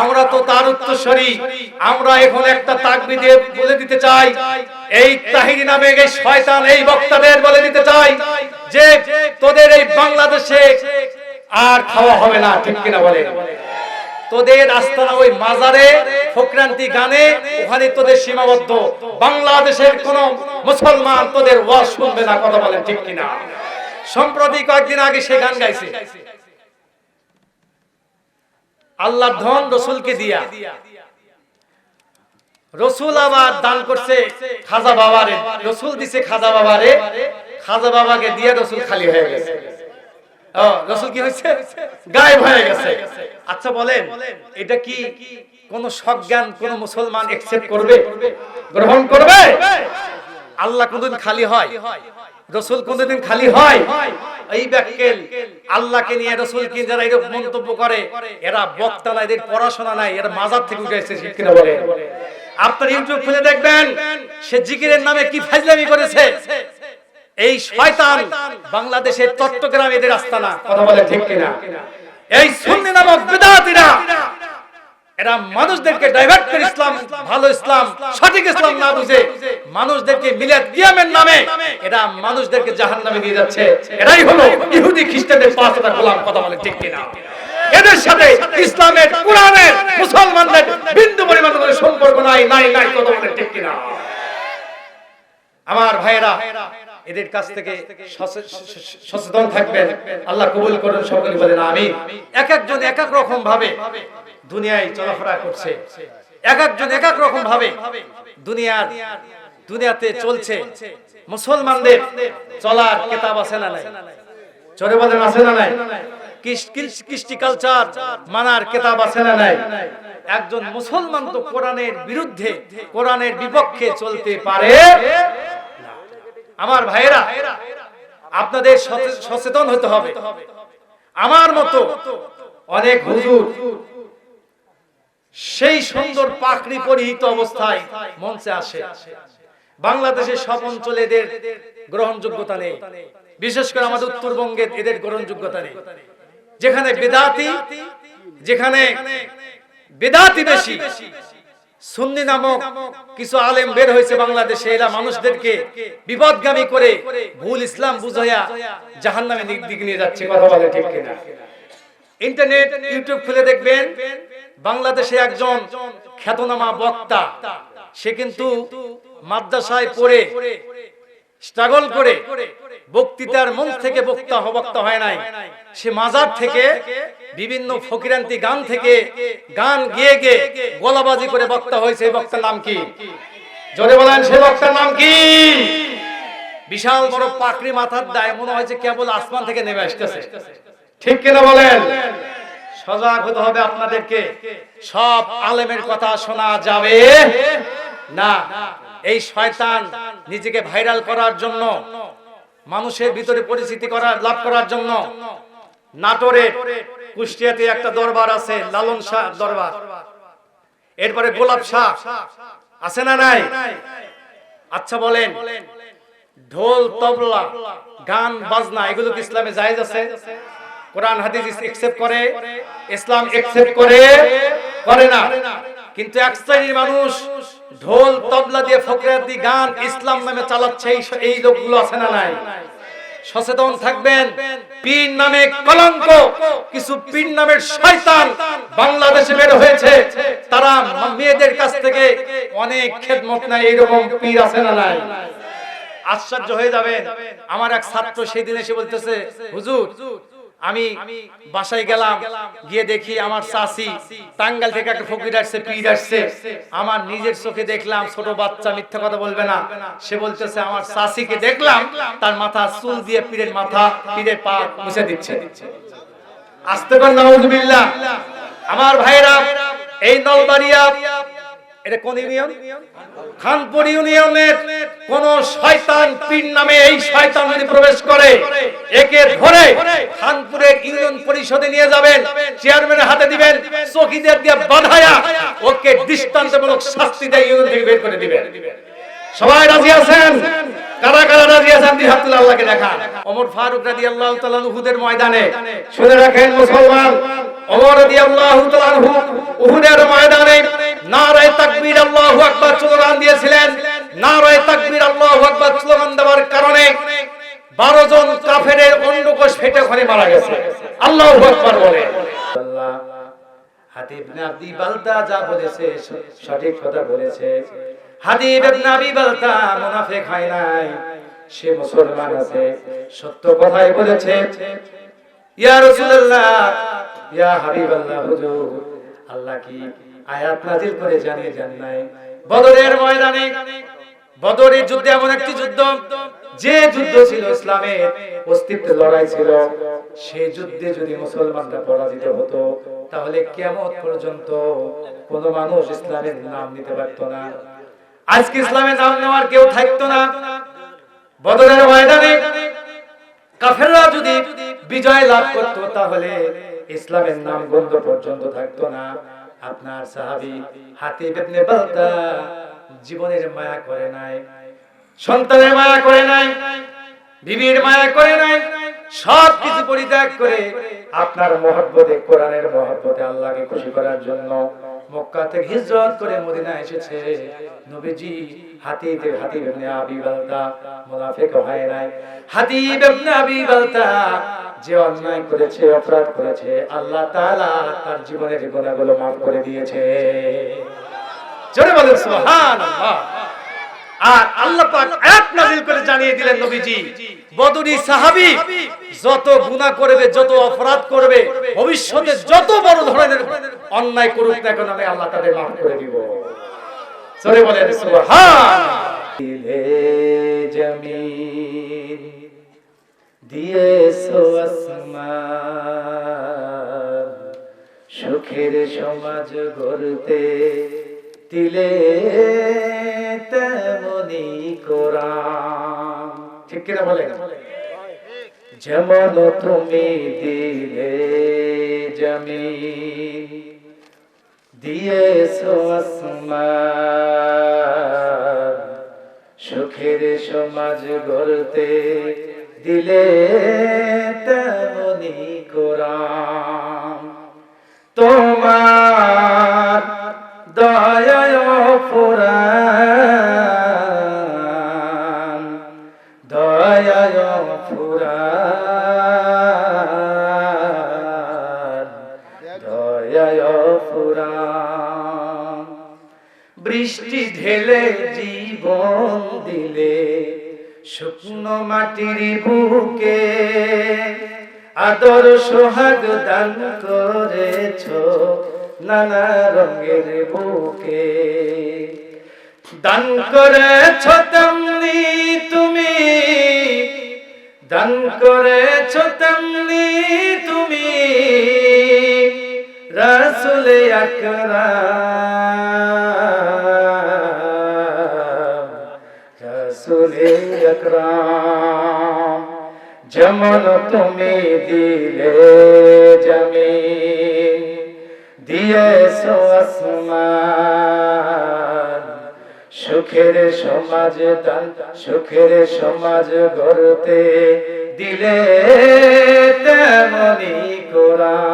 আমরা তো তার উত্তরসরি আমরা এখন একটা তাকবি দিয়ে বলে দিতে চাই। এই তাহিরি নামে এই শয়তান এই বক্তাদের বলে দিতে চাই যে তোদের এই বাংলাদেশে আর খাওয়া হবে না, ঠিক কিনা বলে? তোদের আস্তানা ওই মাজারে, ফকরান্তি গানে, ওখানে তোদের সীমাবদ্ধ। বাংলাদেশের কোন মুসলমান তোদের ওয়াজ শুনবে না, কথা বলেন ঠিক কিনা? সম্প্রতি কয়েকদিন আগে সে গান গাইছে। আল্লাহ ধন রসুলকে দিয়া। রসুল আবার দান করছে খাজা বাবারে। রসুল দিছে খাজা বাবারে। খাজা বাবাকে দিয়ে রসুল খালি হয়ে গেছে। রসুল কি হয়েছে? গায়েব হয়ে গেছে। আচ্ছা বলেন, এটা কি কোন সজ্ঞান, কোন মুসলমান একসেপ্ট করবে? গ্রহণ করবে? আল্লাহ কোনদিন খালি হয়? রসুল কোনদিন খালি হয়? এই ব্যাকেল আল্লাহকে নিয়ে রসুলকে যারা এরকম মন্তব্য করে, এরা বক্তা না এদের পড়াশোনা নাই, এরা মাজার থেকে উঠে এসেছে শিক্ষিত বলে? আপনার ইউটিউব খুলে দেখবেন, সে জিকিরের নামে কি ফাজলামি করেছে? এই শয়তান বাংলাদেশের চট্টগ্রাম এদের আস্তানা কথা বলে ঠিক কিনা? এই সুন্নি নামক বিদাতিরা এরা মানুষদেরকে ডাইভার্ট করে ইসলাম, ভালো ইসলাম, সঠিক ইসলাম না বুঝে মানুষদেরকে মিলাদ কিয়ামের নামে এরা মানুষদেরকে জাহান্নামে নিয়ে যাচ্ছে। এরাই হলো ইহুদি খ্রিস্টানদের পাঁচটা গোলাম, কথা বলে ঠিক কিনা। এদের সাথে ইসলামের, কোরআনের, মুসলমানদের বিন্দু পরিমাণ কোনো সম্পর্ক নাই নাই নাই, কথা বলে ঠিক কিনা। আমার ভাইয়েরা, এদের কাছ থেকে সচেতন থাকবেন। আল্লাহ কবুল করুন, সকলে বলেন আমি এক একজন এক এক রকম ভাবে দুনিয়ায় চলাফেরা করছে। এক একজন এক এক রকম ভাবে দুনিয়ার দুনিয়াতে চলছে। মুসলমানদের চলার কেতাব আছে না নাই? চলে বলেন, আছে না নাই? কৃষ- কৃষ- কৃষ্টি কালচার মানার কেতাব আছে না নাই? একজন মুসলমান তো কোরআনের বিরুদ্ধে, কোরআনের বিপক্ষে চলতে পারে? আমার ভাইয়েরা, আপনাদের সচেতন হতে হবে। আমার মতো অনেক হুজুর সেই সুন্দর পাকড়ি পরিহিত অবস্থায় মঞ্চে আসে। বাংলাদেশের সব অঞ্চলে এদের গ্রহণযোগ্যতা নেই। বিশেষ করে আমাদের উত্তরবঙ্গে এদের গ্রহণযোগ্যতা নেই। যেখানে বেদাতি যেখানে বেদাতি বেশি, সুন্নি নামক কিছু আলেম বের হয়েছে বাংলাদেশে, এরা মানুষদেরকে বিপদগামী করে ভুল ইসলাম বুঝাইয়া জাহান্নামে দিক দিক নিয়ে যাচ্ছে, কথা বলে ঠিক কিনা? ইন্টারনেট, ইউটিউব খুলে দেখবেন, বাংলাদেশে একজন খ্যাতনামা বক্তা। সে কিন্তু মাদ্রাসায় পড়ে স্ট্রাগল করে, বক্তৃতার মঞ্চ থেকে বক্তা হ- বক্তা হয় নাই। সে মাজার থেকে বিভিন্ন ফকিরান্তি গান থেকে গান গিয়ে গিয়ে গলাবাজি করে বক্তা হয়েছে। বক্তার নাম কি? জোরে বলেন, সে বক্তার নাম কি? বিশাল বড় পাকড়ি মাথার দায়, মনে হয়েছে কেবল আসমান থেকে নেমে আসতেছে। ঠিক কিনা বলেন? সজাগ হতে হবে আপনাদেরকে। সব আলেমের কথা শোনা যাবে? না। এই শয়তান নিজেকে ভাইরাল করার জন্য, মানুষের ভিতরে পরিচিতি করার, লাভ করার জন্য নাটোরে, কুষ্টিয়াতে একটা দরবার আছে, লালন শাহ দরবার। এরপরে গোলাপ শাহ। আছে না নাই? আচ্ছা বলেন। ঢোল, তবলা, গান, বাজনা, এগুলো কি ইসলামে জায়েজ আছে? কোরআন হাদিস একসেপ্ট করে ইসলাম একসেপ্ট করে করে না। কিন্তু এক শ্রেণির মানুষ ঢোল তবলা দিয়ে ফকরাতি গান ইসলাম নামে চালাচ্ছে এই লোকগুলো আছে না নাই? সচেতন থাকবেন। পীর নামে কলঙ্ক কিছু পীর নামের শয়তান বাংলাদেশে বের হয়েছে। তারা মেয়েদের কাছ থেকে অনেক খেদমত নাই এরকম পীর আছে না নাই? আশ্চর্য হয়ে যাবেন। আমার এক ছাত্র সেই দিন এসে বলতেছে হুজুর আমি বাসায় গেলাম, গিয়ে দেখি আমার চাষি টাঙ্গাল থেকে একটা ফকির আসছে, পীর আসছে। আমার নিজের চোখে দেখলাম, ছোট বাচ্চা মিথ্যা কথা বলবে না। সে বলতেছে, আমার চাষিকে দেখলাম, তার মাথা চুল দিয়ে পীরের মাথা, পীরের পা মুছে দিচ্ছে। আসতে পার নাউজুবিল্লাহ আমার ভাইরা এই নলবাড়িয়া এটা কোন ইউনিয়ন? খানপুর ইউনিয়নের কোন শয়তান নামে এই শয়তান যদি প্রবেশ করে, একে ধরে খানপুরের ইউনিয়ন পরিষদে নিয়ে যাবেন, চেয়ারম্যানের হাতে দিবেন চকিদের দিয়ে বাধায়া ওকে দৃষ্টান্তমূলক শাস্তি ইউনিয়ন থেকে বের করে দিবেন। সবাই রাজি আছেন? কারা কারা রাজি আছেন? হাত আল্লাহকে দেখান। ফারুক ময়দানে, শুনে রাখেন মুসলমান ময়দানে দিয়েছিলেন। নারায়ে তাকবীর আল্লাহু আকবার স্লোগান দেওয়ার কারণে বারো জন কাফেরের অন্ডকোষ ফেটে ঘরে মারা গেছে। আল্লাহু আকবার বলে। আল্লাহ হাতিব ইবনে আবি বালতা যা বলেছে সঠিক কথা বলেছে। হাতিব ইবনে আবি বালতা মুনাফিক হয় নাই সে মুসলমান আছে। সত্য কথাই বলেছে। ইয়া রাসূলুল্লাহ ইয়া হাবিবাল্লাহ হুজুর আল্লাহ কি আয়াত নাজিল করে জানিয়ে যান নাই? বদরের ময়দানে। বদরের যুদ্ধে এমন একটি যুদ্ধ, যে যুদ্ধ ছিল ইসলামের অস্তিত্বের লড়াই ছিল। সেই যুদ্ধে যদি মুসলমানরা পরাজিত হতো, তাহলে কিয়ামত পর্যন্ত কোন মানুষ ইসলামের নাম নিতে পারত না। আজকে ইসলামের নাম নেওয়ার কেউ থাকতো না। বদরের ময়দানে কাফেররা যদি বিজয় লাভ করত, তাহলে ইসলামের নাম গন্ধ পর্যন্ত থাকতো না। আপনার সাহাবি হাতে বেতনে বালতা জীবনের মায়া করে নাই, সন্তানের মায়া করে নাই, বিবির মায়া করে নাই। সব কিছু পরিত্যাগ করে আপনার মহব্বতে কোরআনের মহব্বতে আল্লাহকে খুশি করার জন্য মক্কা থেকে হিজরত করে মদিনা এসেছে। নবীজি হাতিব হাতিব ইবনে আবি বালতা মুনাফিক হয় নাই। হাতিব ইবনে আবি বালতা যে অন্যায় করেছে অপরাধ করেছে আল্লাহ তাআলা তার জীবনের গুনাহগুলো মাফ করে দিয়েছে। জোরে বলেন সুবহানাল্লাহ। আর আল্লাহ পাক আয়াত নাযিল করে জানিয়ে দিলেন নবীজি বদরি সাহাবী যত গুনাহ করবে, যত অপরাধ করবে, ভবিষ্যতে যত বড় ধরনের অন্যায় করুক না কেন, আমি আল্লাহ তাদের মাফ করে দিব। সরে বলেন, সুবহান। জমিন, দিয়েছ আসমান, সুখের সমাজ গড়তে দিলে তেমনি কোরআন। কিনা বলেন। যেমন তুমি দিলে জমি আসমান। সুখের সমাজ গড়তে দিলে তেমনি কোরআন। তোমার দয়ায় ঢেলে জীবন দিলে। শুকনো মাটির বুকে আদর সোহাগ দান করেছ নানা রঙের বুকে। দান করেছ তেমনি তুমি, দান করেছ তেমনি তুমি। রাসুল আকরাম আকরাম যেমন তুমি দিলে জমিন দিয়েছ আসমান সুখের সমাজ দান সুখের সমাজ গড়তে দিলে তেমনি কোরআন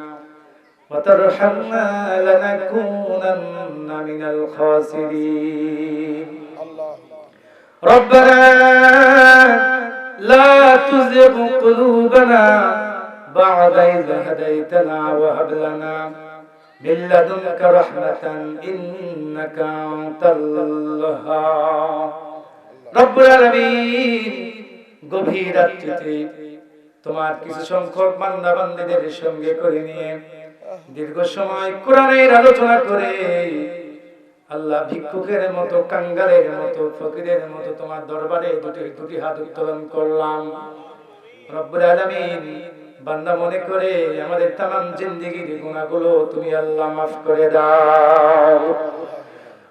وترحمنا لنكونن من الخاسرين ربنا لا تزغ قلوبنا بعد إذ هديتنا وهب لنا من لدنك رحمة إنك أنت الوهاب رب العالمين গভীর রাত্রিতে তোমার কিছু সংখ্যক বান্দা বান্দীদের সঙ্গে করে নিয়ে দীর্ঘ সময় কোরআনের আলোচনা করে আল্লাহ ভিক্ষুকের মতো, কাঙ্গালের মতো, ফকিরের মতো তোমার দরবারে দুটি দুটি হাত উত্তোলন করলাম। রব্বুল আলামিন, বান্দা মনে করে আমাদের তামাম জিন্দেগির গুনাহগুলো তুমি আল্লাহ মাফ করে দাও।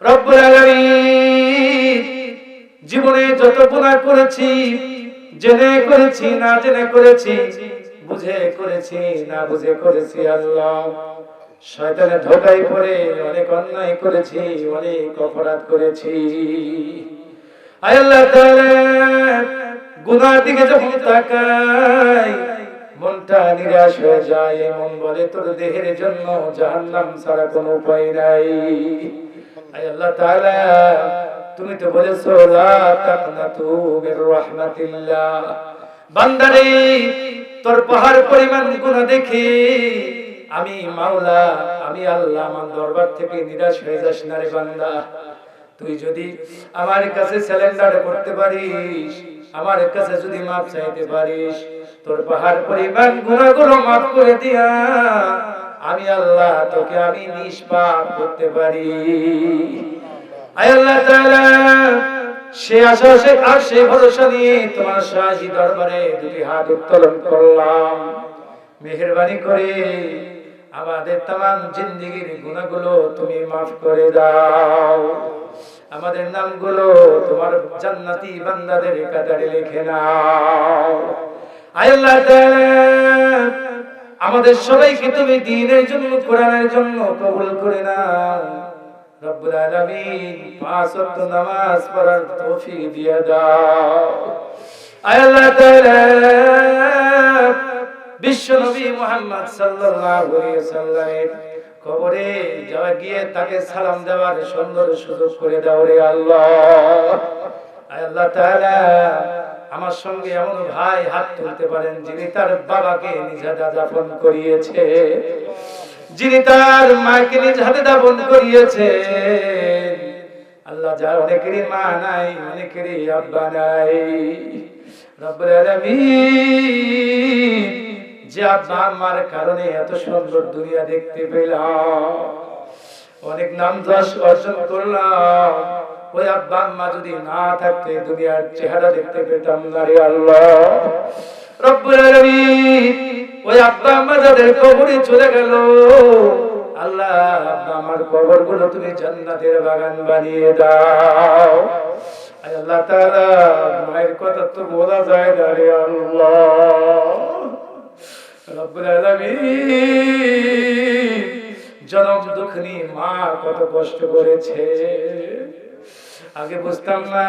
রব্বুল আলামিন, জীবনে যত গুনাহ করেছি, জেনে করেছি, না জেনে করেছি বুঝে করেছি, না বুঝে করেছি আল্লাহ। শয়তানে ধোকায় পড়ে, অনেক অন্যায় করেছি, অনেক অপরাধ করেছি। আল্লাহ গুনার দিকে যখন তাকাই, মনটা নিরাশ হয়ে যায়। মন বলে, তোর দেহের জন্য জাহান্নাম ছাড়া কোনো উপায় নাই। আল্লাহ তাআলা, তুমি তো বলেছ, লা তাকনাতু মির রাহমাতিল্লাহ। বান্দারে তোর পাহাড় পরিমাণ গুনাহ দেখি। আমি মাওলা, আমি আল্লাহ, আমার দরবার থেকে নিরাশ হয়ে যাস না রে বান্দা। তুই যদি আমার কাছে স্যালেন্ডার করতে পারিস, আমার কাছে যদি মাপ চাইতে পারিস, তোর পাহাড় পরিমাণ গুণাগুলো মাফ করে দিয়া, আমি আল্লাহ তোকে আমি নিষ্পাপ করতে পারি। আয় আল্লাহ তাআলা সে আশা আর সে ভরসা নিয়ে তোমার শাহী দরবারে দুটি হাত উত্তোলন করলাম। মেহেরবানি করে আমাদের তাম জিন্দগির গুণাগুলো তুমি মাফ করে দাও। আমাদের নামগুলো তোমার জান্নাতি বান্দাদের কাতারে লিখে নাও। আল্লাহ আমাদের সবাইকে তুমি দিনের জন্য, কোরআনের জন্য কবুল করে নাও। রব্বুল আলামিন পাঁচ ওয়াক্ত নামাজ পড়ার তৌফিক দিয়ে দাও। আল্লাহ তাআলা, বিশ্ব নবী মুহাম্মদ সাল্লাল্লাহু আলাইহি সাল্লামের কবরে যাওয়া গিয়ে তাকে সালাম দেওয়ার সুন্দর সুযোগ করে দাও রে আল্লাহ। আল্লাহ তাআলা, আমার সঙ্গে এমন ভাই হাত তুলতে পারেন যিনি তার বাবাকে নিজ হাতে দাফন করিয়েছে। যিনি তার মাকে নিজ হাতে দাফন করিয়েছে আল্লাহ যা অনেকেরই মা নাই, অনেকেরই আব্বা নাই। যে আব্বা আমার কারণে এত সুন্দর দুনিয়া দেখতে পেলাম। অনেক নাম যশ অর্জন করলাম। ওই আব্বা আম্মা যদি না থাকতে দুনিয়ার চেহারা দেখতে পেতাম না রে আল্লাহ। রব্বুল আলামিন ওই আব্বা আম্মা যাদের কবরে চলে গেল, আল্লাহ আমার কবরগুলো তুমি জান্নাতের বাগান বানিয়ে দাও। আল্লাহ তাআলা, মায়ের কথা তো বলা যায় না রে আল্লাহ। রব্বুল আলামিন জনম দুঃখনি মা কত কষ্ট করেছে। আগে বুঝতাম না,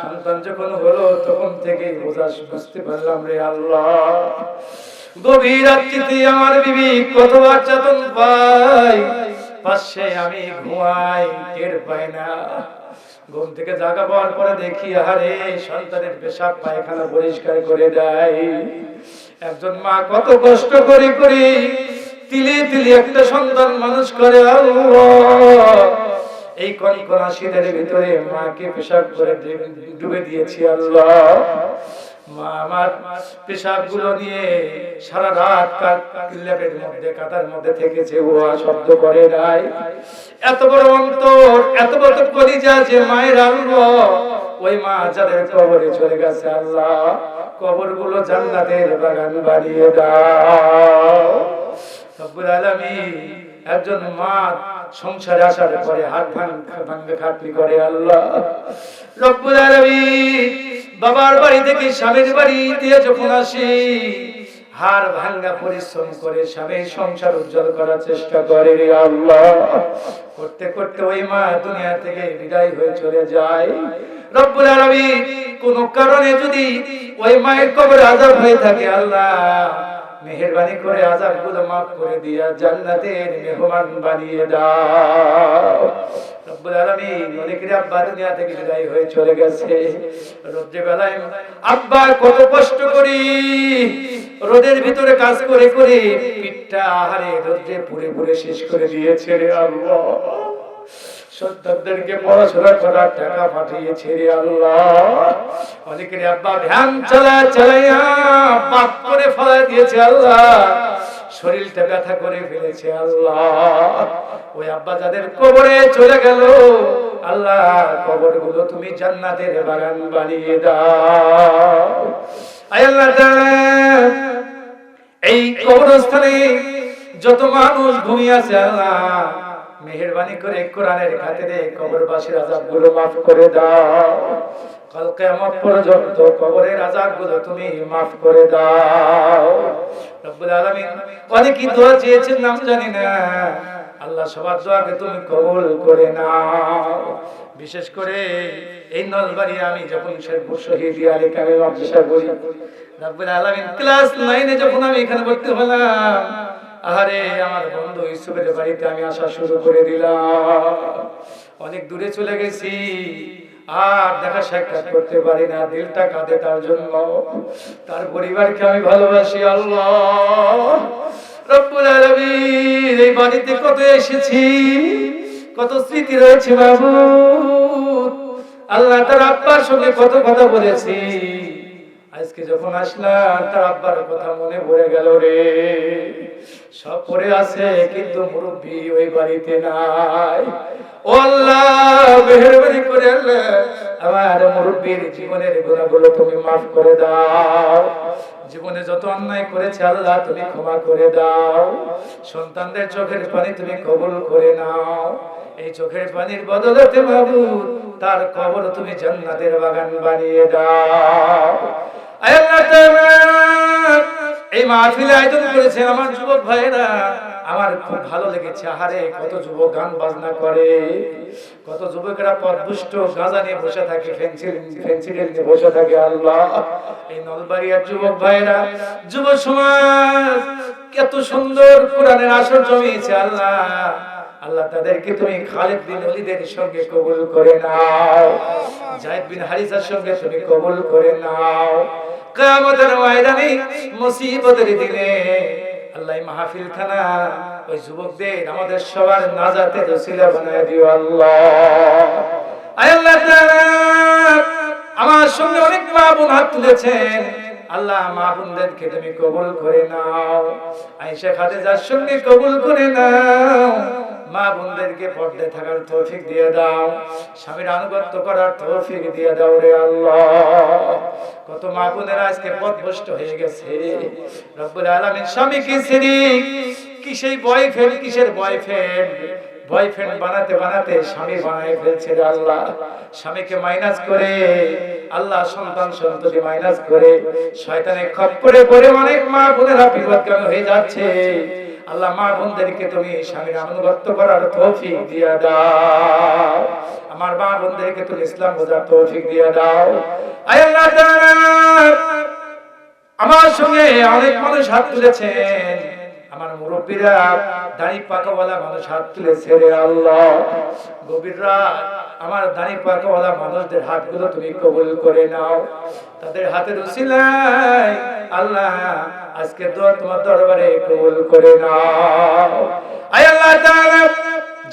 সন্তান যখন হলো তখন থেকে বোঝা, বুঝতে পারলাম রে আল্লাহ। গভীর আমার বিবি কতবার চেতন পাই পাশে আমি ঘুমাই, টের পাই না। ঘুম থেকে জাগা পাওয়ার পরে দেখি আরে সন্তানের পেশাব পায়খানা পরিষ্কার করে দেয়। একজন মা কত কষ্ট করে করে তিলে তিলে একটা সন্তান মানুষ করে আল্লাহ। এই কনকনা শীতের ভিতরে মাকে পেশাব করে ডুবে দিয়েছি আল্লাহ। মা আমার পেশাবগুলো নিয়ে সারা রাত মধ্যে, কাতার মধ্যে থেকেছে। শব্দ করে নাই। এত বড় অন্তর, এত বড় কলিজা যে মায়ের আল্লাহ ওই মা যাদের কবরে চলে গেছে আল্লাহ কবরগুলো জান্নাতের বাগান বানিয়ে দাও। রব্বুল আলামিন একজন মা সংসারে আসার পরে হাত ভাঙ্গে খাটলি করে আল্লাহ। বাবার বাড়ি থেকে স্বামীর বাড়ি দিয়ে যখন আসি, হার ভাঙ্গা পরিশ্রম করে স্বামীর সংসার উজ্জ্বল করার চেষ্টা করে আল্লাহ। করতে করতে ওই মা দুনিয়া থেকে বিদায় হয়ে চলে যায়। রব্বুল আলামিন কোন কারণে যদি ওই মায়ের কবর আযাব হয়ে থাকে আল্লাহ মেহেরবানি করে আযাবগুলো মাফ করে দিয়া জান্নাতের মেহমান বানিয়ে দাও। রব্বুল আলামিন অনেকের আব্বা দুনিয়া থেকে বিদায় হয়ে চলে গেছে। রোদ্রে বেলায় আব্বা কত কষ্ট করি, রোদের ভিতরে কাজ করে করে পিঠটা আহারে রোদে পুড়ে পুড়ে শেষ করে দিয়েছে রে আল্লাহ। সন্তানদেরকে পড়াশোনা করার টাকা পাঠিয়েছে রে আল্লাহ। অনেকের আব্বা ভ্যান চালা চালাইয়া করে ফেলা দিয়েছে আল্লাহ। শরীরটা ব্যথা করে ফেলেছে আল্লাহ। ওই আব্বা যাদের কবরে চলে গেল, আল্লাহ কবরগুলো তুমি জান্নাতের বাগান বানিয়ে দাও। আল্লাহ এই কবরস্থানে যত মানুষ ঘুমিয়ে আছে আল্লাহ মেহেরবানি করে কোরআনের খাতিরে কবরবাসীর আযাবগুলো মাফ করে দাও। কাল কিয়ামত পর্যন্ত কবরের আযাবগুলো তুমি মাফ করে দাও। রব্বুল আলামিন অনেকেই দোয়া চেয়েছেন নাম জানি না। আল্লাহ সবার দোয়াকে তুমি কবুল করে নাও। বিশেষ করে এই নলবাড়ি আমি যখন শেরপুর শহীদ আলী কামে মাদ্রাসা বলি রব্বুল আলামিন ক্লাস 9 এ যখন আমি এখানে ভর্তি হলাম আহারে, আমার বন্ধু ইউসুফের বাড়িতে আমি আসা শুরু করে দিলাম। অনেক দূরে চলে গেছি, আর দেখা সাক্ষাৎ করতে পারি না, দিলটা কাঁদে তার জন্য। তার পরিবারকে আমি ভালোবাসি, আল্লাহ। রব্বুল এই বাড়িতে কত এসেছি, কত স্মৃতি রয়েছে বাবু আল্লাহ তার আব্বার সঙ্গে কত কথা বলেছি। আজকে যখন আসলাম, তার আব্বার কথা মনে পড়ে গেল রে। সব পড়ে আছে, কিন্তু মুরব্বী ওই বাড়িতে নাই। করে আমার মুরব্বীর জীবনের গুণাগুলো তুমি মাফ করে দাও। জীবনে যত অন্যায় করেছে আল্লাহ, তুমি ক্ষমা করে দাও। সন্তানদের চোখের পানি তুমি কবুল করে নাও। এই চোখের পানির বদলতে বাবু তার কবর তুমি জান্নাতের বাগান বানিয়ে দাও। মাহফিলে আয়োজন করেছে আমার যুবক ভাইরা আমার খুব ভালো লেগেছে। আহারে, কত যুবক গান বাজনা করে। কত যুবকেরা পদপুষ্ট গাঁজা নিয়ে বসে থাকে, ফেন্সিল নিয়ে বসে থাকে আল্লাহ। এই নলবাড়িয়ার যুবক ভাইরা যুব সমাজ, কত সুন্দর কোরআনের আসর জমিয়েছে আল্লাহ। আল্লাহ তাদেরকে তুমি খালেদ বিন ওলিদের সঙ্গে কবুল করে নাও। জায়েদ বিন হারিসার সঙ্গে তুমি কবুল করে নাও। কিয়ামতের ময়দানে মুসিবতের দিনে আল্লাহ মাহফিল খানা ওই যুবকদের, আমাদের সবার নাজাতে দোসিলা বানায় দিও আল্লাহ। আয় আল্লাহ আমার সঙ্গে অনেক মা বোন হাত তুলেছেন। আল্লাহ মা বোনদেরকে তুমি কবুল করে নাও। আয়েশা খাদিজার সঙ্গে কবুল করে নাও। মা বোনদেরকে পর্দায় থাকার তৌফিক দিয়ে দাও। স্বামীর আনুগত্য করার তৌফিক দিয়ে দাও রে আল্লাহ। কত মা বোনেরা আজকে পথভ্রষ্ট হয়ে গেছে। রব্বুল আলামিন স্বামী কি শিরিক কি সেই বয়ফ্রেন্ড কিসের বয়ফ্রেন্ড বয়ফ্রেন্ড বানাতে বানাতে স্বামী বানায় ফেলছে আল্লাহ। স্বামীকে মাইনাস করে আল্লাহ সন্তান সন্ততি মাইনাস করে পড়ে অনেক মা বোনেরা বিপদগামী হয়ে যাচ্ছে। আল্লাহ মা বোনদেরকে তুমি স্বামীর আনুগত্য করার তৌফিক দাও। আমার মা বোনদেরকে তুমি ইসলাম বোঝার তৌফিক দিয়া দাও। আমার সঙ্গে অনেক মানুষ হাত তুলেছেন। আমার মুরব্বীরা দাড়ি পাকাওয়ালা মানুষ হাত তুলেছে রে আল্লাহ। গভীর রাত আমার দাড়ি পাকাওয়ালা মানুষদের হাতগুলো তুমি কবুল করে নাও। তাদের হাতের উসিলায় আল্লাহ আজকে দোয়া তোমার দরবারে কবুল করে নাও। আয় আল্লাহ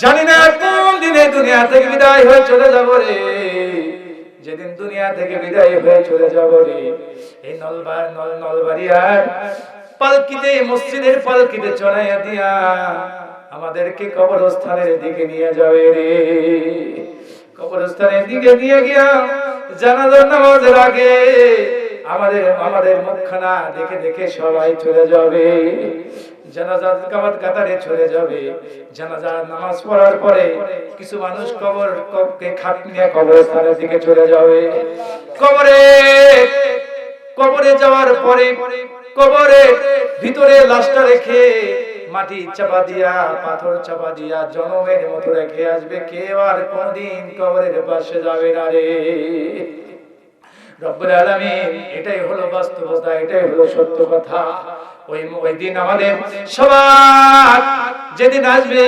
জানি না কোন দিনে দুনিয়া থেকে বিদায় হয়ে চলে যাব রে। যেদিন দুনিয়া থেকে বিদায় হয়ে চলে যাব রে। এই নলবার নল নলবাড়িয়ার পালকিতে, মসজিদের পালকিতে চড়াইয়া দিয়া আমাদেরকে কবরস্থানের দিকে নিয়ে যাবে রে। কবরস্থানের দিকে নিয়ে গিয়া জানাজার নামাজের আগে আমাদের আমাদের মুখখানা দেখে দেখে সবাই চলে যাবে। জানাজার কাবাত কাতারে চলে যাবে। জানাজার নামাজ পড়ার পরে কিছু মানুষ কবর কে খাট নিয়ে কবরস্থানের দিকে চলে যাবে। কবরে কবরে যাওয়ার পরে কবরে ভিতরে লাশটা রেখে মাটি চাপা দিয়া, পাথর চাপা দিয়া জনমের মতো রেখে আসবে। কেউ আর কোনদিন কবরের পাশে যাবে না রে। এটাই হলো বাস্তবতা, এটাই হলো সত্য কথা। ওই ওই দিন আমাদের সবার, যেদিন আসবে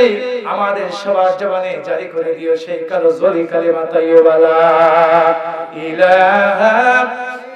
আমাদের সবার জবানে জারি করে দিও সেই কালো জলি কালিমা তাইয়্যিবালা। ইলাহা